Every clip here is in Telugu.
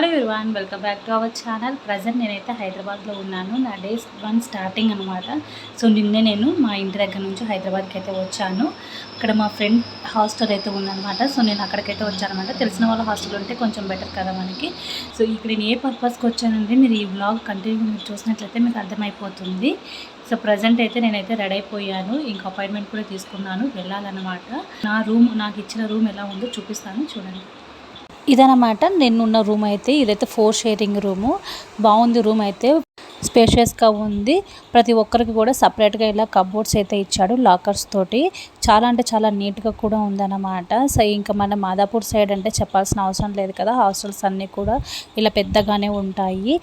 Hello one welcome back to our channel. Present నేనైతే హైదరాబాద్లో ఉన్నాను. నా డే వన్ స్టార్టింగ్ అనమాట సో నిన్నే నేను మా ఇంటి దగ్గర నుంచి హైదరాబాద్కి అయితే వచ్చాను. ఇక్కడ మా ఫ్రెండ్ హాస్టల్ అయితే ఉందన్నమాట. సో నేను అక్కడికైతే వచ్చానమాట తెలిసిన వాళ్ళ హాస్టల్ ఉంటే కొంచెం బెటర్ కదా మనకి. సో ఇక్కడ నేను ఏ పర్పస్కి వచ్చానంటే మీరు ఈ వ్లాగ్ కంటిన్యూ మీరు చూసినట్లయితే మీకు అర్థమైపోతుంది. సో ప్రజెంట్ అయితే నేనైతే రెడీ అయిపోయాను. ఇంకా అపాయింట్మెంట్ కూడా తీసుకున్నాను. వెళ్ళాలన్నమాట. నా రూమ్ నాకు ఇచ్చిన రూమ్ ఎలా ఉందో చూపిస్తాను. చూడండి. ఇదనమాట నేనున్న రూమ్ అయితే ఇదైతే ఫోర్ షేరింగ్ రూము. బాగుంది రూమ్ అయితే. స్పేషియస్గా ఉంది. ప్రతి ఒక్కరికి కూడా సపరేట్గా ఇలా కబోర్డ్స్ అయితే ఇచ్చాడు లాకర్స్ తోటి. చాలా అంటే చాలా నీట్గా కూడా ఉందన్నమాట. సో ఇంకా మన మాదాపూర్ సైడ్ అంటే చెప్పాల్సిన అవసరం లేదు కదా. హాస్టల్స్ అన్నీ కూడా ఇలా పెద్దగానే ఉంటాయి.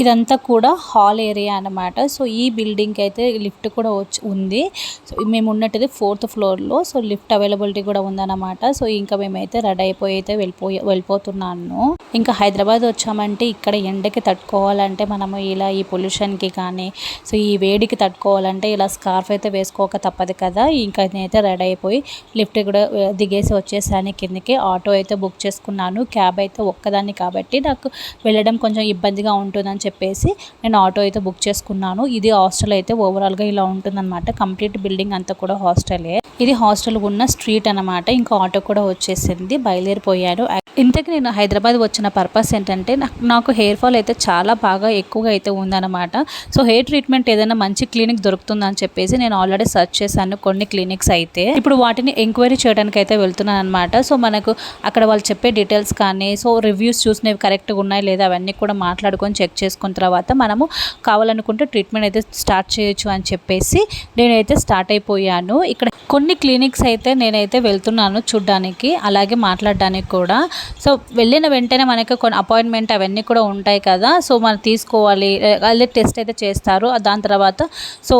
ఇదంతా కూడా హాల్ ఏరియా అనమాట సో ఈ బిల్డింగ్కి అయితే లిఫ్ట్ కూడా వచ్చి ఉంది. సో మేము ఉన్నట్టుది ఫోర్త్ ఫ్లోర్లో సో లిఫ్ట్ అవైలబిలిటీ కూడా ఉందన్నమాట. సో ఇంకా మేమైతే రెడీ అయిపోయి అయితే వెళ్ళిపోయి వెళ్ళిపోతున్నాను. ఇంకా హైదరాబాద్ వచ్చామంటే ఇక్కడ ఎండకి తట్టుకోవాలంటే మనము ఇలా ఈ పొల్యూషన్కి కానీ సో ఈ వేడికి తట్టుకోవాలంటే ఇలా స్కార్ఫ్ అయితే వేసుకోక తప్పదు కదా. ఇంకా నేనైతే రెడీ అయిపోయి లిఫ్ట్ కూడా దిగేసి వచ్చేసాను కిందకి. ఆటో అయితే బుక్ చేసుకున్నాను. క్యాబ్ అయితే ఒక్కదాన్ని కాబట్టి నాకు వెళ్ళడం కొంచెం ఇబ్బందిగా ఉంటుందని చెప్పేసి నేను ఆటో అయితే బుక్ చేసుకున్నాను. ఇది హాస్టల్ అయితే ఓవరాల్గా ఇలా ఉంటుందన్నమాట. కంప్లీట్ బిల్డింగ్ అంతా కూడా హాస్టలే. ఇది హాస్టల్ ఉన్న స్ట్రీట్ అనమాట ఇంకా ఆటో కూడా వచ్చేసింది. బయలుదేరిపోయాను ఇంతకు నేను హైదరాబాద్ వచ్చిన పర్పస్ ఏంటంటే నాకు హెయిర్ ఫాల్ అయితే చాలా బాగా ఎక్కువగా అయితే ఉందన్నమాట. సో హెయిర్ ట్రీట్మెంట్ ఏదైనా మంచి క్లినిక్ దొరుకుతుందని చెప్పేసి నేను ఆల్రెడీ సెర్చ్ చేశాను కొన్ని క్లినిక్స్ అయితే. ఇప్పుడు వాటిని ఎంక్వైరీ చేయడానికి అయితే వెళ్తున్నాను అనమాట సో మనకు అక్కడ వాళ్ళు చెప్పే డీటెయిల్స్ కానీ సో రివ్యూస్ చూసినవి కరెక్ట్గా ఉన్నాయి లేదా అవన్నీ కూడా మాట్లాడుకొని చెక్ చేసుకున్న తర్వాత మనము కావాలనుకుంటే ట్రీట్మెంట్ అయితే స్టార్ట్ చేయొచ్చు అని చెప్పేసి నేనైతే స్టార్ట్ అయిపోయాను. ఇక్కడ కొన్ని క్లినిక్స్ అయితే నేనైతే వెళ్తున్నాను చూడ్డానికి అలాగే మాట్లాడడానికి కూడా. సో వెళ్ళిన వెంటనే మనకి కొన్ని అపాయింట్మెంట్ అవన్నీ కూడా ఉంటాయి కదా సో మనం తీసుకోవాలి అదే టెస్ట్ అయితే చేస్తారు దాని తర్వాత సో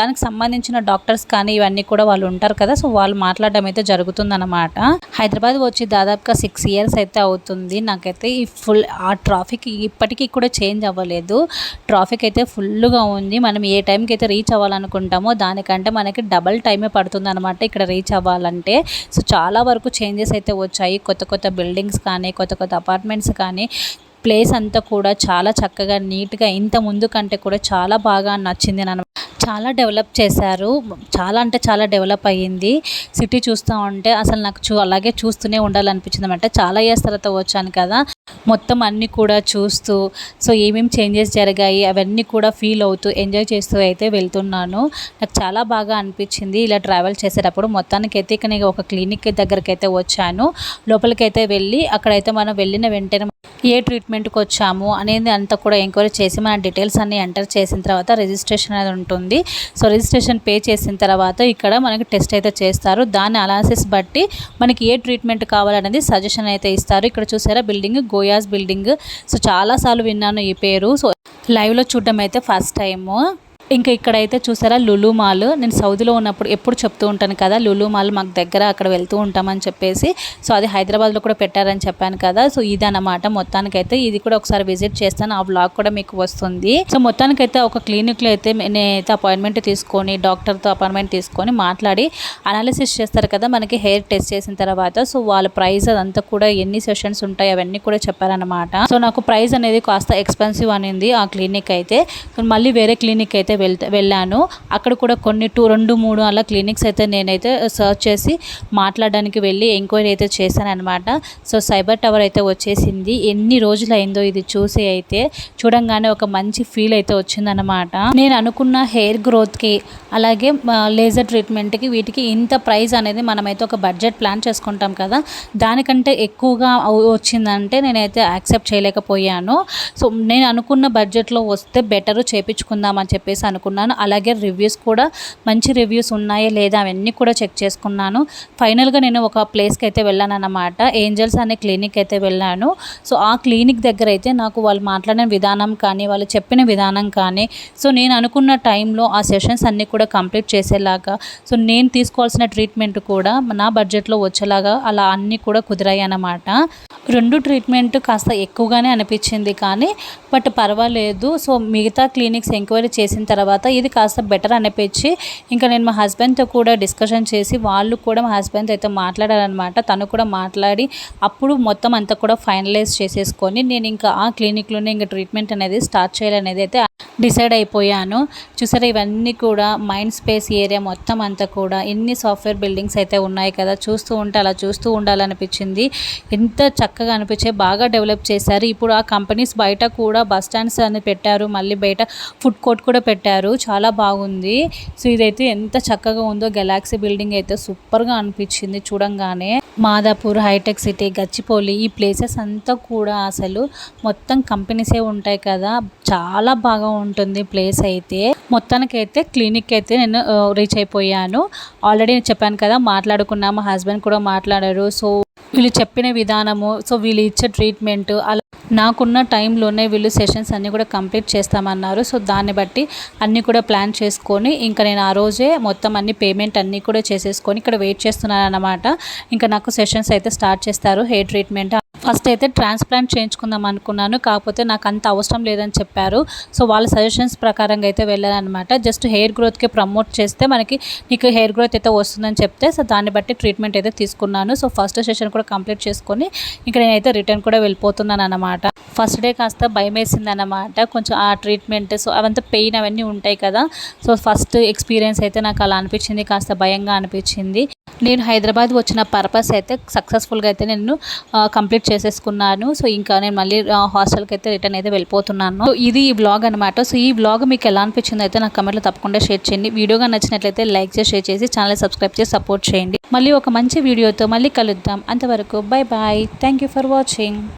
దానికి సంబంధించిన డాక్టర్స్ కానీ ఇవన్నీ కూడా వాళ్ళు ఉంటారు కదా సో వాళ్ళు మాట్లాడడం అయితే జరుగుతుందన్నమాట. హైదరాబాద్ వచ్చి దాదాపుగా సిక్స్ ఇయర్స్ అయితే అవుతుంది. నాకైతే ఈ ఫుల్ ఆ ట్రాఫిక్ ఇప్పటికీ కూడా చేంజ్ అవ్వలేదు. ట్రాఫిక్ అయితే ఫుల్గా ఉంది. మనం ఏ టైంకి అయితే రీచ్ అవ్వాలనుకుంటామో దానికంటే మనకి డబల్ టైమే పడుతుంది అనమాట ఇక్కడ రీచ్ అవ్వాలంటే. సో చాలా వరకు చేంజెస్ అయితే వచ్చాయి. కొత్త కొత్త బిల్డింగ్స్ కానీ కొత్త కొత్త అపార్ట్మెంట్స్ కానీ. ప్లేస్ అంతా కూడా చాలా చక్కగా నీట్గా ఇంత ముందు కంటే కూడా చాలా బాగా నచ్చింది నన్ను. చాలా డెవలప్ చేశారు. చాలా అంటే చాలా డెవలప్ అయ్యింది. సిటీ చూస్తూ ఉంటే అసలు నాకు చూ అలాగే చూస్తూనే ఉండాలనిపించింది అనమాట చాలా ఇయర్స్ తర్వాత వచ్చాను కదా. మొత్తం అన్నీ కూడా చూస్తూ సో ఏమేమి చేంజెస్ జరిగాయి అవన్నీ కూడా ఫీల్ అవుతూ ఎంజాయ్ చేస్తూ అయితే వెళ్తున్నాను. నాకు చాలా బాగా అనిపించింది ఇలా ట్రావెల్ చేసేటప్పుడు. మొత్తానికి అయితే ఇక నేను ఒక క్లినిక్ దగ్గరికి అయితే వచ్చాను. లోపలికి అయితే వెళ్ళి అక్కడైతే మనం వెళ్ళిన వెంటనే ఏ ట్రీట్మెంట్కి వచ్చాము అనేది అంతా కూడా ఎంక్వైరీ చేసి మన డీటెయిల్స్ అన్నీ ఎంటర్ చేసిన తర్వాత రిజిస్ట్రేషన్ అనేది ఉంటుంది. సో రిజిస్ట్రేషన్ పే చేసిన తర్వాత ఇక్కడ మనకి టెస్ట్ అయితే చేస్తారు. దాని అనాలిసిస్ బట్టి మనకి ఏ ట్రీట్మెంట్ కావాలనేది సజెషన్ అయితే ఇస్తారు. ఇక్కడ చూసారా బిల్డింగ్ గోయాస్ బిల్డింగ్ సో చాలాసార్లు విన్నాను ఈ పేరు. సో లైవ్లో చూడడం అయితే ఫస్ట్ టైము ఇంకా ఇక్కడైతే చూసారా లులు మాల్. నేను సౌదీలో ఉన్నప్పుడు ఎప్పుడు చెప్తూ ఉంటాను కదా లులు మాల్ మాకు దగ్గర అక్కడ వెళ్తూ ఉంటామని చెప్పేసి. సో అది హైదరాబాద్లో కూడా పెట్టారని చెప్పాను కదా. సో ఇదన్నమాట మొత్తానికైతే. ఇది కూడా ఒకసారి విజిట్ చేస్తాను. ఆ బ్లాగ్ కూడా మీకు వస్తుంది. సో మొత్తానికైతే ఒక క్లినిక్లో అయితే నేనైతే అపాయింట్మెంట్ తీసుకొని డాక్టర్తో అపాయింట్మెంట్ తీసుకొని మాట్లాడి అనాలిసిస్ చేస్తారు కదా మనకి హెయిర్ టెస్ట్ చేసిన తర్వాత. సో వాళ్ళ ప్రైస్ అదంతా కూడా ఎన్ని సెషన్స్ ఉంటాయి అవన్నీ కూడా చెప్పారనమాట సో నాకు ప్రైస్ అనేది కాస్త ఎక్స్పెన్సివ్ అనేది ఆ క్లినిక్ అయితే. మళ్ళీ వేరే క్లినిక్ అయితే వెళ్తా వెళ్ళాను. అక్కడ కూడా కొన్ని టూ రెండు మూడు అలా క్లినిక్స్ అయితే నేనైతే సర్చ్ చేసి మాట్లాడడానికి వెళ్ళి ఎంక్వైరీ అయితే చేశాను అనమాట సో సైబర్ టవర్ అయితే వచ్చేసింది. ఎన్ని రోజులు అయిందో ఇది చూసి అయితే చూడంగానే ఒక మంచి ఫీల్ అయితే వచ్చిందనమాట నేను అనుకున్న హెయిర్ గ్రోత్కి అలాగే లేజర్ ట్రీట్మెంట్కి వీటికి ఇంత ప్రైస్ అనేది మనమైతే ఒక బడ్జెట్ ప్లాన్ చేసుకుంటాం కదా. దానికంటే ఎక్కువగా వచ్చిందంటే నేనైతే యాక్సెప్ట్ చేయలేకపోయాను. సో నేను అనుకున్న బడ్జెట్లో వస్తే బెటర్ చేపించుకుందాం అని చెప్పేసి అనుకున్నాను అలాగే రివ్యూస్ కూడా మంచి రివ్యూస్ ఉన్నాయా లేదా అవన్నీ కూడా చెక్ చేసుకున్నాను. ఫైనల్గా నేను ఒక ప్లేస్కి అయితే వెళ్ళాను అన్నమాట ఏంజల్స్ అనే క్లినిక్ అయితే వెళ్ళాను. సో ఆ క్లినిక్ దగ్గర అయితే నాకు వాళ్ళు మాట్లాడిన విధానం కానీ వాళ్ళు చెప్పిన విధానం కానీ సో నేను అనుకున్న టైంలో ఆ సెషన్స్ అన్నీ కూడా కంప్లీట్ చేసేలాగా సో నేను తీసుకోవాల్సిన ట్రీట్మెంట్ కూడా నా బడ్జెట్లో వచ్చేలాగా అలా అన్నీ కూడా కుదిరాయి అన్నమాట రెండు ట్రీట్మెంట్ కాస్త ఎక్కువగానే అనిపించింది కానీ బట్ పర్వాలేదు. సో మిగతా క్లినిక్స్ ఎంక్వైరీ చేసిన తర్వాత తర్వాత ఇది కాస్త బెటర్ అనిపించి ఇంకా నేను మా హస్బెండ్తో కూడా డిస్కషన్ చేసి వాళ్ళు కూడా మా హస్బెండ్ అయితే మాట్లాడారనమాట తను కూడా మాట్లాడి అప్పుడు మొత్తం అంతా కూడా ఫైనలైజ్ చేసేసుకొని నేను ఇంకా ఆ క్లినిక్లోనే ఇంకా ట్రీట్మెంట్ అనేది స్టార్ట్ చేయాలనేది అయితే డిసైడ్ అయిపోయాను. చూసారా ఇవన్నీ కూడా మైండ్ స్పేస్ ఏరియా మొత్తం అంతా కూడా ఎన్ని సాఫ్ట్వేర్ బిల్డింగ్స్ అయితే ఉన్నాయి కదా చూస్తూ ఉంటే అలా చూస్తూ ఉండాలనిపించింది. ఎంత చక్కగా అనిపించే బాగా డెవలప్ చేశారు. ఇప్పుడు ఆ కంపెనీస్ బయట కూడా బస్ స్టాండ్స్ అని పెట్టారు. మళ్ళీ బయట ఫుడ్ కోర్ట్ కూడా పెట్టారు. చాలా బాగుంది. సో ఇదైతే ఎంత చక్కగా ఉందో గెలాక్సీ బిల్డింగ్ అయితే సూపర్గా అనిపించింది చూడంగానే. మాదాపూర్ హైటెక్ సిటీ గచ్చిపోలి ఈ ప్లేసెస్ అంతా కూడా అసలు మొత్తం కంపెనీసే ఉంటాయి కదా. చాలా బాగా ఉంటుంది ప్లేస్ అయితే. మొత్తానికైతే క్లినిక్ అయితే నేను రీచ్ అయిపోయాను. ఆల్రెడీ చెప్పాను కదా మాట్లాడుకున్నాము. హస్బెండ్ కూడా మాట్లాడారు. సో వీళ్ళు చెప్పిన విధానము సో వీళ్ళు ఇచ్చే ట్రీట్మెంట్ అలా నాకున్న టైంలోనే వీళ్ళు సెషన్స్ అన్నీ కూడా కంప్లీట్ చేస్తామన్నారు. సో దాన్ని బట్టి అన్నీ కూడా ప్లాన్ చేసుకొని ఇంకా నేను ఆ రోజే మొత్తం అన్ని పేమెంట్ అన్నీ కూడా చేసేసుకొని ఇక్కడ వెయిట్ చేస్తున్నాను అనమాట ఇంకా నాకు సెషన్స్ అయితే స్టార్ట్ చేస్తారు హెయిర్ ట్రీట్మెంట్ ఫస్ట్ అయితే ట్రాన్స్ప్లాంట్ చేయించుకుందాం అనుకున్నాను. కాకపోతే నాకు అంత అవసరం లేదని చెప్పారు. సో వాళ్ళ సజెషన్స్ ప్రకారంగా అయితే వెళ్ళాలన్నమాట జస్ట్ హెయిర్ గ్రోత్కి ప్రమోట్ చేస్తే మనకి నీకు హెయిర్ గ్రోత్ అయితే వస్తుందని చెప్తే సో దాన్ని బట్టి ట్రీట్మెంట్ అయితే తీసుకున్నాను. సో ఫస్ట్ సెషన్ కూడా కంప్లీట్ చేసుకొని ఇంకా నేనైతే రిటర్న్ కూడా వెళ్ళిపోతున్నాను అనమాట ఫస్ట్ డే కాస్త భయం వేసింది అనమాట కొంచెం ఆ ట్రీట్మెంట్ సో అవంతా పెయిన్ అవన్నీ ఉంటాయి కదా. సో ఫస్ట్ ఎక్స్పీరియన్స్ అయితే నాకు అలా అనిపించింది కాస్త భయంగా అనిపించింది. నేను హైదరాబాద్ వచ్చిన పర్పస్ అయితే సక్సెస్ఫుల్గా అయితే నేను కంప్లీట్ చేసేసుకున్నాను. సో ఇంకా నేను మళ్ళీ హాస్టల్కి అయితే రిటర్న్ అయితే వెళ్ళిపోతున్నాను. సో ఇది ఈ బ్లాగ్ అనమాట సో ఈ బ్లాగ్ మీకు ఎలా అనిపించింది అయితే నాకు కమెంట్లో తప్పకుండా షేర్ చేయండి. వీడియోగా నచ్చినట్లయితే లైక్ చేసి షేర్ చేసి ఛానల్ సబ్స్క్రైబ్ చేసి సపోర్ట్ చేయండి. మళ్ళీ ఒక మంచి వీడియోతో మళ్ళీ కలుద్దాం. అంతవరకు bye bye. Thank you for watching.